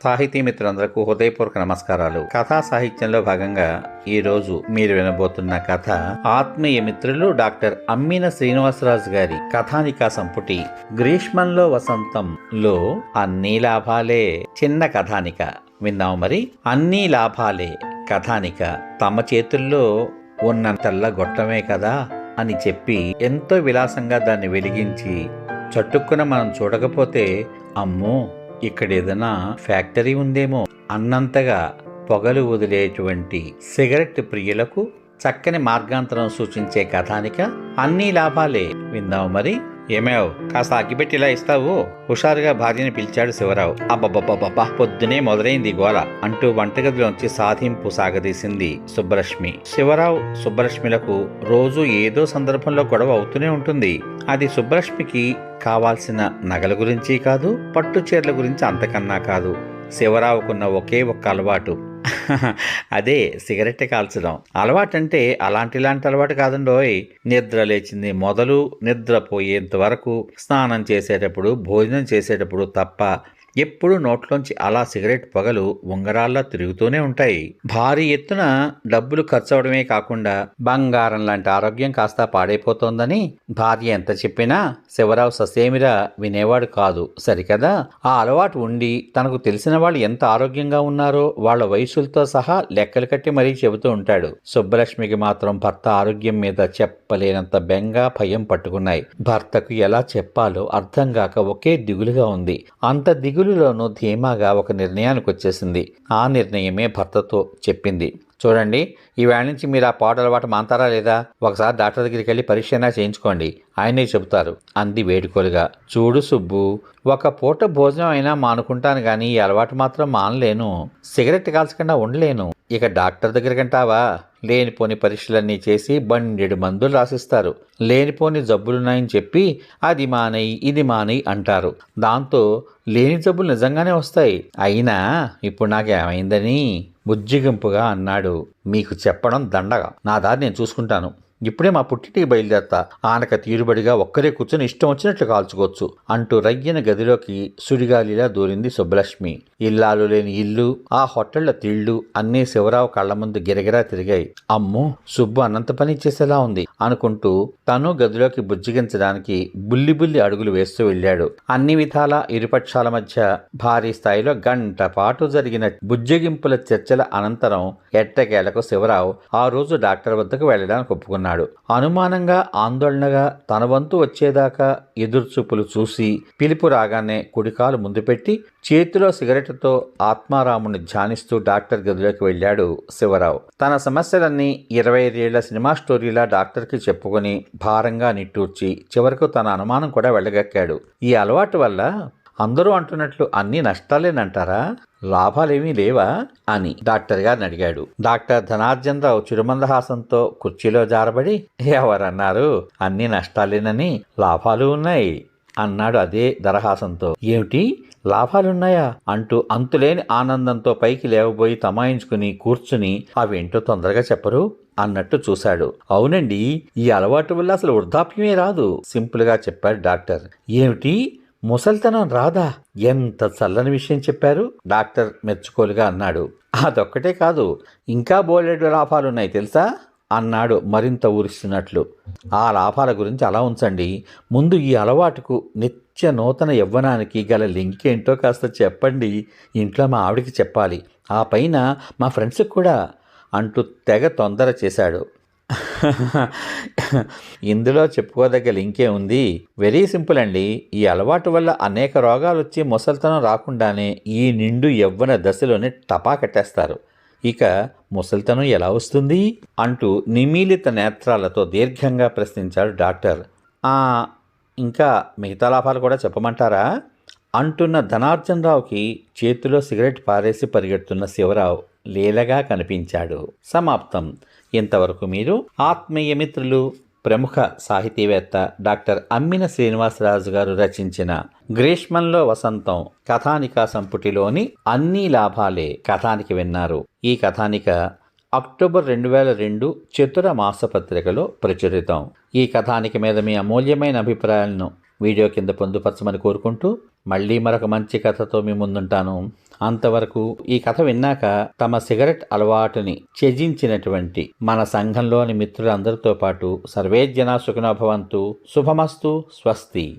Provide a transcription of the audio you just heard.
సాహితీ మిత్రులందరకు హృదయపూర్వక నమస్కారాలు. కథా సాహిత్యంలో భాగంగా ఈ రోజు మీరు వినబోతున్న కథ ఆత్మీయ మిత్రులు డాక్టర్ అమ్మిన శ్రీనివాసరాజు గారి కథానికా సంపుటి గ్రీష్మంలో వసంతంలో అన్ని లాభాలే చిన్న కథానిక. విన్నాము మరి? అన్ని లాభాలే కథానిక తమ చేతుల్లో ఉన్న తెల్ల గొట్టమే కదా అని చెప్పి ఎంతో విలాసంగా దాన్ని వెలిగించి చట్టుక్కున మనం చూడకపోతే అమ్మో! ఇక్కడ ఏదైనా ఫ్యాక్టరీ ఉందేమో అన్నంతగా పొగలు వదిలేటువంటి సిగరెట్ ప్రియులకు చక్కని మార్గాంతరం సూచించే కథానిక. అన్ని లాభాలే విందాం మరి. ఏమేవ్? కాస్త అగ్గిపెట్టి ఇలా ఇస్తావు? హుషారుగా భార్యని పిలిచాడు శివరావు. అబ్బబ్బబ్బబ్బా పొద్దునే మొదలైంది గోల. అంటూ వంటగదిలోంచి సాధింపు సాగదీసింది సుబ్బలక్ష్మి. శివరావు సుబ్బలక్ష్మిలకు రోజు ఏదో సందర్భంలో గొడవ అవుతూనే ఉంటుంది. అది సుబ్బలక్ష్మికి కావాల్సిన నగల గురించి కాదు పట్టు చీరల గురించి అంతకన్నా కాదు. శివరావుకున్న ఒకే ఒక్క అలవాటు. అదే సిగరెట్ కాల్చడం. అలవాటంటే అలాంటిలాంటి అలవాటు కాదండోయ్ నిద్ర లేచింది మొదలు నిద్రపోయేంత వరకు స్నానం చేసేటప్పుడు భోజనం చేసేటప్పుడు తప్ప ఎప్పుడూ నోట్లోంచి అలా సిగరెట్ పొగలు ఉంగరాల్లా తిరుగుతూనే ఉంటాయి. భారీ ఎత్తున డబ్బులు ఖర్చు అవడమే కాకుండా బంగారం లాంటి ఆరోగ్యం కాస్త పాడైపోతోందని భార్య ఎంత చెప్పినా శివరావు ససేమిరా వినేవాడు కాదు. సరికదా? ఆ అలవాటు ఉండి తనకు తెలిసిన వాళ్ళు ఎంత ఆరోగ్యంగా ఉన్నారో వాళ్ళ వయసులతో సహా లెక్కలు కట్టి మరీ చెబుతూ ఉంటాడు. సుబ్బలక్ష్మికి మాత్రం భర్త ఆరోగ్యం మీద చెప్పలేనంత బెంగ భయం పట్టుకున్నాయి. భర్తకు ఎలా చెప్పాలో అర్థం కాక ఒకే దిగులుగా ఉంది. అంత దిగులు దిగులులోనూ ధీమాగా ఒక నిర్ణయానికి వచ్చేసింది ఆ నిర్ణయమే భర్తతో చెప్పింది. చూడండి ఈవేళ నుంచి మీరు ఆ పాట అలవాటు మాంతారా లేదా? ఒకసారి డాక్టర్ దగ్గరికి వెళ్ళి పరీక్ష అయినా చేయించుకోండి. ఆయనే చెబుతారు అంది వేడుకోలుగా. చూడు సుబ్బు ఒక పూట భోజనం అయినా మానుకుంటాను కానీ ఈ అలవాటు మాత్రం మానలేను. సిగరెట్ కాల్చకుండా ఉండలేను. ఇక డాక్టర్ దగ్గరికంటావా? లేనిపోని పరీక్షలన్నీ చేసి బండెడు మందులు రాసిస్తారు. లేనిపోని జబ్బులున్నాయని చెప్పి అది మానయి ఇది మానయి అంటారు. దాంతో లేని జబ్బులు నిజంగానే వస్తాయి. అయినా ఇప్పుడు నాకేమైందని బుజ్జిగింపుగా అన్నాడు. మీకు చెప్పడం దండగా. నా దారి నేను చూసుకుంటాను. ఇప్పుడే మా పుట్టింటికి బయలుదేరతా. ఆనక తీరుబడిగా ఒక్కరే కూర్చొని ఇష్టం వచ్చినట్లు కాల్చుకోవచ్చు అంటూ రయ్యన గదిలోకి సుడిగాలిలా దూరింది సుబ్బలక్ష్మి. ఇల్లాలు లేని ఇల్లు ఆ హోటళ్ళ తిళ్ళు అన్నీ శివరావు కళ్ళ ముందు గిరగిరా తిరిగాయి. అమ్మో సుబ్బు అనంత పని చేసేలా ఉంది అనుకుంటూ తను గదిలోకి బుజ్జిగించడానికి బుల్లి బుల్లి అడుగులు వేస్తూ వెళ్ళాడు. అన్ని విధాల ఇరుపక్షాల మధ్య భారీ స్థాయిలో గంట పాటు జరిగిన బుజ్జగింపుల చర్చల అనంతరం ఎట్టకేలకు శివరావు ఆ రోజు డాక్టర్ వద్దకు వెళ్ళడానికి అన్నాడు. అనుమానంగా ఆందోళనగా తన వంతు వచ్చేదాకా ఎదురుచూపులు చూసి పిలుపు రాగానే కుడికాలు ముందు పెట్టి చేతిలో సిగరెట్తో ఆత్మారాముని ధ్యానిస్తూ డాక్టర్ గదిలోకి వెళ్ళాడు శివరావు. తన సమస్యలన్నీ ఇరవై ఐదేళ్ళ సినిమా స్టోరీలా డాక్టర్కి చెప్పుకొని భారంగా నిట్టూర్చి చివరకు తన అనుమానం కూడా వెళ్ళగక్కాడు. ఈ అలవాటు వల్ల అందరూ అంటున్నట్లు అన్ని నష్టాలేనంటారా? లాభాలేమీ లేవా? అని డాక్టర్ గారిని అడిగాడు. డాక్టర్ ధనార్జన్ రావు చిరుమందహాసంతో కుర్చీలో జారబడి ఎవరన్నారు? అన్ని నష్టాలేనని లాభాలు ఉన్నాయి అన్నాడు అదే దరహాసంతో. ఏమిటి? లాభాలున్నాయా? అంటూ అంతులేని ఆనందంతో పైకి లేవబోయి తమాయించుకుని కూర్చుని అవేంటో తొందరగా చెప్పరు అన్నట్టు చూశాడు. అవునండి ఈ అలవాటు వల్ల అసలు వృద్ధాప్యమే రాదు సింపుల్గా చెప్పాడు డాక్టర్. ఏమిటి? ముసల్తనం రాదా? ఎంత చల్లని విషయం చెప్పారు? డాక్టర్ మెచ్చుకోలుగా అన్నాడు. అదొక్కటే కాదు ఇంకా బోలెడు లాభాలున్నాయి తెలుసా? అన్నాడు మరింత ఊరిస్తున్నట్లు. ఆ లాభాల గురించి అలా ఉంచండి. ముందు ఈ అలవాటుకు నిత్య నూతన యవ్వనానికి గల లింక్ ఏంటో కాస్త చెప్పండి. ఇంట్లో మా ఆవిడికి చెప్పాలి. ఆ పైన మా ఫ్రెండ్స్కి కూడా అంటూ తెగ తొందర చేశాడు. ఇందులో చెప్పుకోదగ్గ ఇంకే ఉంది. వెరీ సింపుల్ అండి. ఈ అలవాటు వల్ల అనేక రోగాలు వచ్చి ముసలితనం రాకుండానే ఈ నిండు యవ్వన దశలోనే టపా కట్టేస్తారు. ఇక ముసలితనం ఎలా వస్తుంది? అంటూ నిమీలిత నేత్రాలతో దీర్ఘంగా ప్రశ్నించాడు డాక్టర్. ఇంకా మిగతా లాభాలు కూడా చెప్పమంటారా? అంటున్న ధనార్జనరావుకి చేతిలో సిగరెట్ పారేసి పరిగెడుతున్న శివరావు. లీలగా కనిపించాడు. సమాప్తం. ఇంతవరకు మీరు ఆత్మీయ మిత్రులు ప్రముఖ సాహితీవేత్త డాక్టర్ అమ్మిన శ్రీనివాసరాజు గారు రచించిన గ్రీష్మంలో వసంతం కథానిక సంపుటిలోని అన్ని లాభాలే కథానికి విన్నారు. ఈ కథానిక అక్టోబర్ రెండు వేల రెండు చతుర మాసపత్రికలో ప్రచురితం. ఈ కథానిక మీద మీ అమూల్యమైన అభిప్రాయాలను వీడియో కింద పొందుపరచమని కోరుకుంటూ మళ్ళీ మరొక మంచి కథతో మీ ముందుంటాను. అంతవరకు ఈ కథ విన్నాక తమ సిగరెట్ అలవాటుని త్యజించినటువంటి మన సంఘంలోని మిత్రులందరితో పాటు సర్వే జనా సుఖనోభవంతు శుభమస్తు స్వస్తి.